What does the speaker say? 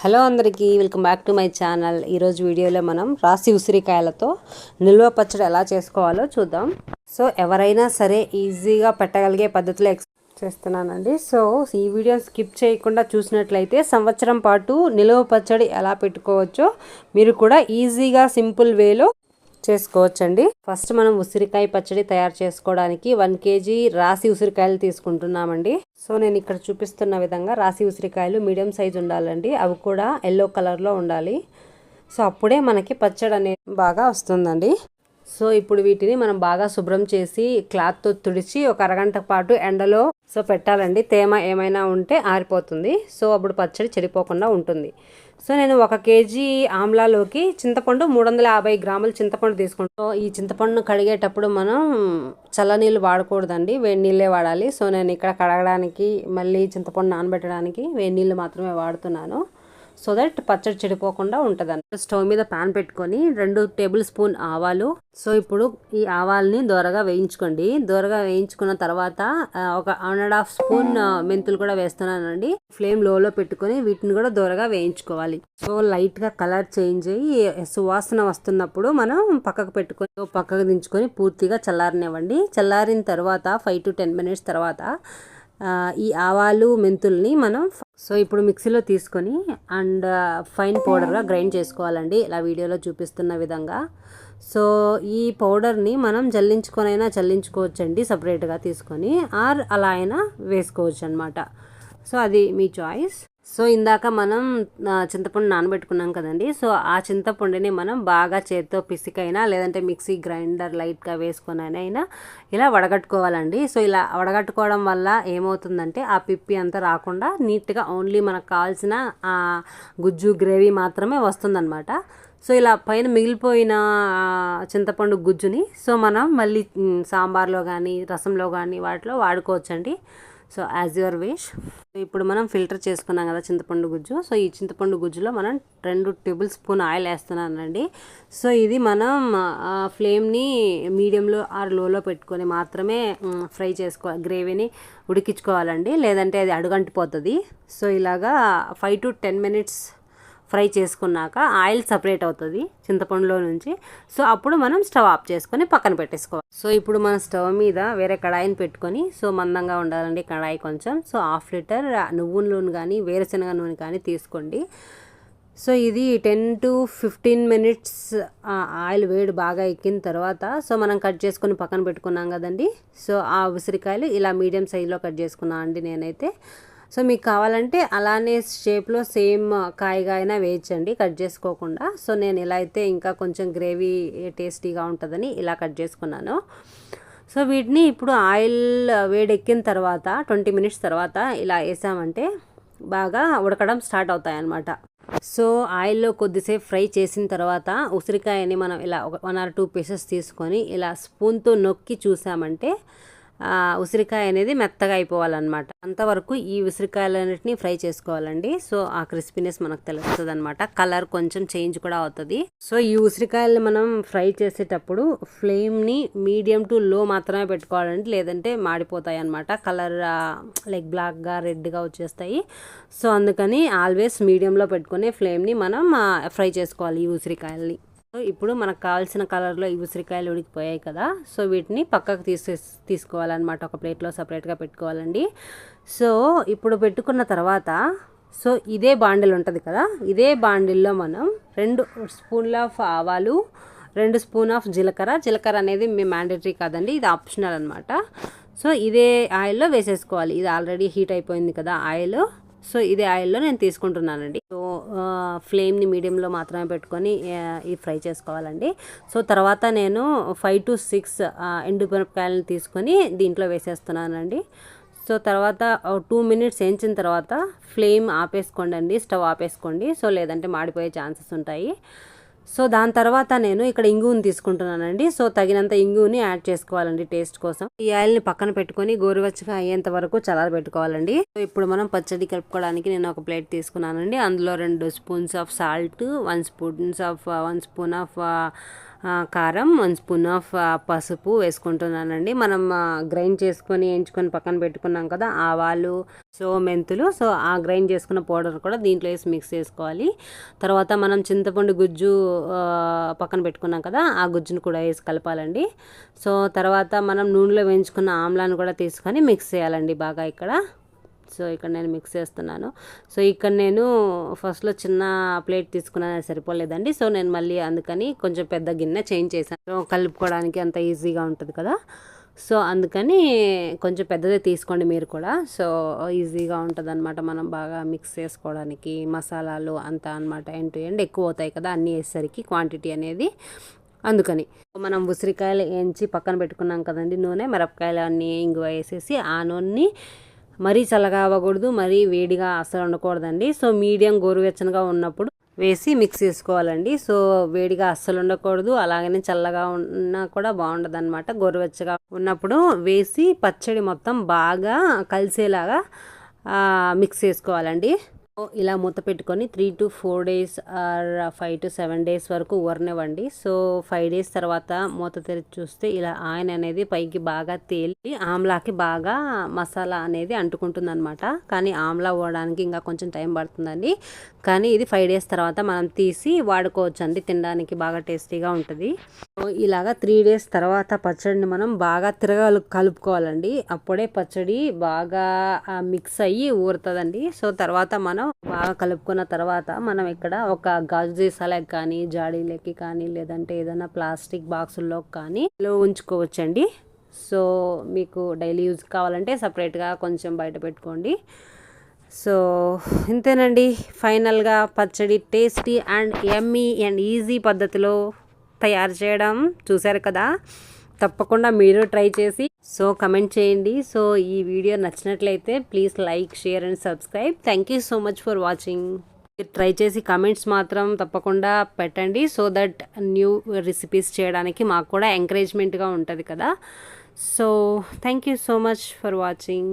Hello అందరికీ welcome back to my channel. ఈరోజు వీడియోలో మనం రాసి ఉసిరికాయలతో నిల్వ పచ్చడి ఎలా చేసుకోవాలో చూద్దాం. సో ఎవరైనా సరే ఈజీగా పెట్టగలిగే పద్ధతిలో ఎక్స్ చేస్తున్నానండి. సో ఈ వీడియో స్కిప్ చేయకుండా చూసినట్లయితే సంవత్సరం పాటు నిల్వ పచ్చడి ఎలా పెట్టుకోవచ్చో మీరు కూడా ఈజీగా సింపుల్ వేలో చేసుకోవచ్చండి. ఫస్ట్ మనం ఉసిరికాయ పచ్చడి తయారు చేసుకోవడానికి వన్ కేజీ రాసి ఉసిరికాయలు తీసుకుంటున్నామండి. సో నేను ఇక్కడ చూపిస్తున్న విధంగా రాసి ఉసిరికాయలు మీడియం సైజ్ ఉండాలండి. అవి కూడా ఎల్లో కలర్లో ఉండాలి. సో అప్పుడే మనకి పచ్చడి అనేది బాగా వస్తుందండి. సో ఇప్పుడు వీటిని మనం బాగా శుభ్రం చేసి క్లాత్తో తుడిచి ఒక అరగంట పాటు ఎండలో సో పెట్టాలండి. తేమ ఏమైనా ఉంటే ఆరిపోతుంది. సో అప్పుడు పచ్చడి చెడిపోకుండా ఉంటుంది. సో నేను ఒక కేజీ ఆమ్లాలోకి చింతపండు మూడు వందల యాభై గ్రాముల చింతపండు తీసుకుంటాం ఈ చింతపండును కడిగేటప్పుడు మనం చల్లనీళ్ళు వాడకూడదండి వేడి నీళ్ళే వాడాలి. సో నేను ఇక్కడ కడగడానికి మళ్ళీ చింతపండు నానబెట్టడానికి వేడి నీళ్ళు మాత్రమే వాడుతున్నాను. సో దట్ పచ్చడి చెడిపోకుండా ఉంటుంది స్టవ్ మీద పాన్ పెట్టుకొని రెండు టేబుల్ స్పూన్ ఆవాలు. సో ఇప్పుడు ఈ ఆవాల్ని దోరగా వేయించుకోండి. దోరగా వేయించుకున్న తర్వాత ఒక వన్ అండ్ హాఫ్ స్పూన్ మెంతులు కూడా వేస్తున్నానండి. ఫ్లేమ్ లోలో పెట్టుకొని వీటిని కూడా దోరగా వేయించుకోవాలి. సో లైట్గా కలర్ చేంజ్ అయ్యి సువాసన వస్తున్నప్పుడు మనం పక్కకు పెట్టుకొని పక్కకు దించుకొని పూర్తిగా చల్లారనివ్వండి. చల్లారిన తర్వాత ఫైవ్ టు టెన్ మినిట్స్ తర్వాత ఈ ఆవాలు మెంతుల్ని మనం సో ఇప్పుడు మిక్సీలో తీసుకొని అండ్ ఫైన్ పౌడర్గా గ్రైండ్ చేసుకోవాలండి. ఇలా వీడియోలో చూపిస్తున్న విధంగా. సో ఈ పౌడర్ని మనం జల్లించుకొనైనా చల్లించుకోవచ్చండి సపరేట్గా తీసుకొని ఆర్ అలా అయినా వేసుకోవచ్చు అనమాట సో అది మీ చాయిస్. సో ఇందాక మనం చింతపండు నానబెట్టుకున్నాం కదండి. సో ఆ చింతపండుని మనం బాగా చేత్తో పిసికైనా లేదంటే మిక్సీ గ్రైండర్ లైట్గా వేసుకొని అయినా ఇలా వడగట్టుకోవాలండి. సో ఇలా వడగట్టుకోవడం వల్ల ఏమవుతుందంటే ఆ పిప్పి అంతా రాకుండా నీట్గా ఓన్లీ మనకు కావాల్సిన ఆ గుజ్జు గ్రేవీ మాత్రమే వస్తుందన్నమాట. సో ఇలా పైన మిగిలిపోయిన చింతపండు గుజ్జుని సో మనం మళ్ళీ సాంబార్లో కానీ రసంలో కానీ వాటిలో వాడుకోవచ్చండి. సో యాజ్ యువర్ విష్ ఇప్పుడు మనం ఫిల్టర్ చేసుకున్నాం కదా చింతపండు గుజ్జు. సో ఈ చింతపండు గుజ్జులో మనం రెండు టేబుల్ స్పూన్ ఆయిల్ వేస్తున్నానండి. సో ఇది మనం ఫ్లేమ్ని మీడియంలో ఆర్ లోలో పెట్టుకొని మాత్రమే ఫ్రై చేసుకోవాలి గ్రేవీని ఉడికించుకోవాలండి. లేదంటే అది అడుగంటిపోతుంది. సో ఇలాగా five to ten minutes fry చేసుకున్నాక ఆయిల్ సపరేట్ అవుతుంది చింతపండులో నుంచి. సో అప్పుడు మనం స్టవ్ ఆఫ్ చేసుకొని పక్కన పెట్టేసుకోవాలి. సో ఇప్పుడు మన స్టవ్ మీద వేరే కడాయిని పెట్టుకొని సో మందంగా ఉండాలండి కడాయి కొంచెం. సో హాఫ్ లీటర్ నువ్వుల నూనె కానీ వేరుశనగ నూనె కానీ తీసుకోండి. సో ఇది ten to fifteen minutes oil వేడి బాగా ఎక్కిన తర్వాత సో మనం కట్ చేసుకొని పక్కన పెట్టుకున్నాం కదండి. సో ఆ ఉసిరికాయలు ఇలా మీడియం సైజులో కట్ చేసుకున్నాను అండి నేనైతే. సో మీకు కావాలంటే అలానే షేప్లో సేమ్ కాయగా అయినా వేయచ్చండి కట్ చేసుకోకుండా. సో నేను ఇలా అయితే ఇంకా కొంచెం గ్రేవీ టేస్టీగా ఉంటుందని ఇలా కట్ చేసుకున్నాను. సో వీటిని ఇప్పుడు ఆయిల్ వేడెక్కిన తర్వాత ట్వంటీ మినిట్స్ తర్వాత ఇలా వేసామంటే బాగా ఉడకడం స్టార్ట్ అవుతాయి అన్నమాట సో ఆయిల్లో కొద్దిసేపు ఫ్రై చేసిన తర్వాత ఉసిరికాయని మనం ఇలా ఒక వన్ ఆర్ టూ పీసెస్ తీసుకొని ఇలా స్పూన్తో నొక్కి చూసామంటే ఉసిరికాయ అనేది మెత్తగా అయిపోవాలన్నమాట. అంతవరకు ఈ ఉసిరికాయలన్నింటినీ ఫ్రై చేసుకోవాలండి. సో ఆ క్రిస్పీనెస్ మనకు తెలుస్తుంది అనమాట కలర్ కొంచెం చేంజ్ కూడా అవుతుంది. సో ఈ ఉసిరికాయలు మనం ఫ్రై చేసేటప్పుడు ఫ్లేమ్ని మీడియం టు లో మాత్రమే పెట్టుకోవాలండి. లేదంటే మాడిపోతాయి అనమాట కలర్ లైక్ బ్లాక్గా రెడ్గా వచ్చేస్తాయి. సో అందుకని ఆల్వేస్ మీడియంలో పెట్టుకునే ఫ్లేమ్ని మనం ఫ్రై చేసుకోవాలి ఈ ఉసిరికాయల్ని. ఇప్పుడు మనకు కావాల్సిన కలర్లో ఈ ఉసిరికాయలు ఉడికిపోయాయి కదా. సో వీటిని పక్కకు తీసే తీసుకోవాలన్నమాట. ఒక ప్లేట్లో సపరేట్గా పెట్టుకోవాలండి. సో ఇప్పుడు పెట్టుకున్న తర్వాత సో ఇదే బాండిల్ ఉంటుంది కదా. ఇదే బాండిల్లో మనం రెండు స్పూన్ల ఆఫ్ ఆవాలు రెండు స్పూన్ ఆఫ్ జీలకర్ర. జీలకర్ర అనేది మీ మ్యాండేటరీ కాదండి ఇది ఆప్షనల్ అనమాట సో ఇదే ఆయిల్లో వేసేసుకోవాలి. ఇది ఆల్రెడీ హీట్ అయిపోయింది కదా ఆయిల్. సో ఇదే ఆయిల్లో నేను తీసుకుంటున్నానండి. సో ఫ్లేమ్ని మీడియంలో మాత్రమే పెట్టుకొని ఈ ఇది ఫ్రై చేసుకోవాలండి. సో తర్వాత నేను ఫైవ్ టు సిక్స్ ఎండుమిరపకాయలను తీసుకొని దీంట్లో వేసేస్తున్నానండి. సో తర్వాత టూ మినిట్స్ వేయించిన తర్వాత ఫ్లేమ్ ఆపేసుకోండి అండి స్టవ్ ఆపేసుకోండి. సో లేదంటే మాడిపోయే ఛాన్సెస్ ఉంటాయి. సో దాని తర్వాత నేను ఇక్కడ ఇంగువుని తీసుకుంటున్నానండి. సో తగినంత ఇంగువుని యాడ్ చేసుకోవాలండి టేస్ట్ కోసం. ఈ ఆయిల్ని పక్కన పెట్టుకొని గోరువెచ్చగా అయ్యేంత వరకు చల్లార పెట్టుకోవాలండి సో ఇప్పుడు మనం పచ్చడి కలుపుకోవడానికి నేను ఒక ప్లేట్ తీసుకున్నానండి. అందులో రెండు spoons of salt one spoons of one spoon of కారం వన్ స్పూన్ ఆఫ్ పసుపు వేసుకుంటున్నానండి. మనం గ్రైండ్ చేసుకొని ఎంచుకొని పక్కన పెట్టుకున్నాం కదా ఆవాలు సో మెంతులు. సో ఆ గ్రైండ్ చేసుకున్న పౌడర్ కూడా దీంట్లో వేసి మిక్స్ చేసుకోవాలి. తర్వాత మనం చింతపండు గుజ్జు పక్కన పెట్టుకున్నాం కదా ఆ గుజ్జును కూడా వేసి కలపాలండి. సో తర్వాత మనం నూనెలో వేయించుకున్న ఆమ్లాన్ని కూడా తీసుకొని మిక్స్ చేయాలండి బాగా ఇక్కడ. సో ఇక్కడ నేను మిక్స్ చేస్తున్నాను. సో ఇక్కడ నేను ఫస్ట్లో చిన్న ప్లేట్ తీసుకున్నాను సరిపోలేదండి. సో నేను మళ్ళీ అందుకని కొంచెం పెద్ద గిన్నె చేంజ్ చేశాను. సో కలుపుకోవడానికి అంత ఈజీగా ఉంటుంది కదా. సో అందుకని కొంచెం పెద్దదే తీసుకోండి మీరు కూడా. సో ఈజీగా ఉంటుంది అనమాట మనం బాగా మిక్స్ చేసుకోవడానికి. మసాలాలు అంతా అనమాట ఎండ్ టు ఎండ్ ఎక్కువ అవుతాయి కదా అన్నీ వేసేసరికి క్వాంటిటీ అనేది. అందుకని మనం ఉసిరికాయలు వేయించి పక్కన పెట్టుకున్నాం కదండి నూనె మిరపకాయలు అన్నీ ఇంగువ వేసేసి ఆ నూనెని మరీ చల్లగా అవ్వకూడదు మరీ వేడిగా అసలు ఉండకూడదండి సో మీడియం గోరువెచ్చనగా ఉన్నప్పుడు వేసి మిక్స్ చేసుకోవాలండి. సో వేడిగా అస్సలు ఉండకూడదు అలాగనే చల్లగా ఉన్నా కూడా బాగుండదు అనమాట గోరువెచ్చగా ఉన్నప్పుడు వేసి పచ్చడి మొత్తం బాగా కలిసేలాగా మిక్స్ చేసుకోవాలండి. ఇలా మూత పెట్టుకొని three to four days or five to seven days వరకు ఊరనివ్వండి. సో ఫైవ్ డేస్ తర్వాత మూత తెరిచి చూస్తే ఇలా ఆయిల్ అనేది పైకి బాగా తేలి ఆమ్లాకి బాగా మసాలా అనేది అంటుకుంటుంది అనమాట కానీ ఆమ్లా ఊడడానికి ఇంకా కొంచెం టైం పడుతుందండి. కానీ ఇది ఫైవ్ డేస్ తర్వాత మనం తీసి వాడుకోవచ్చు అండి తినడానికి బాగా టేస్టీగా ఉంటుంది. ఇలాగా త్రీ డేస్ తర్వాత పచ్చడిని మనం బాగా తిరగలు కలుపుకోవాలండి. అప్పుడే పచ్చడి బాగా మిక్స్ అయ్యి ఊరుతుందండి. సో తర్వాత మనం బాగా కలుపుకున్న తర్వాత మనం ఇక్కడ ఒక గాజు సీసాలకు కానీ జాడీలకి కానీ లేదంటే ఏదైనా ప్లాస్టిక్ బాక్సుల్లో కానీ లో ఉంచుకోవచ్చండి. సో మీకు డైలీ యూజ్ కావాలంటే సపరేట్గా కొంచెం బయట పెట్టుకోండి. సో ఇంతేనండి. ఫైనల్గా పచ్చడి tasty and yummy and easy పద్ధతిలో తయారు చేయడం చూశారు కదా? తప్పకుండా మీరు ట్రై చేసి సో కమెంట్ చేయండి. సో ఈ వీడియో నచ్చినట్లయితే please like share and subscribe. Thank you so much for watching try చేసి కమెంట్స్ మాత్రం తప్పకుండా పెట్టండి. సో దట్ న్యూ రెసిపీస్ చేయడానికి మాకు కూడా ఎంకరేజ్మెంట్గా ఉంటుంది కదా. So thank you so much for watching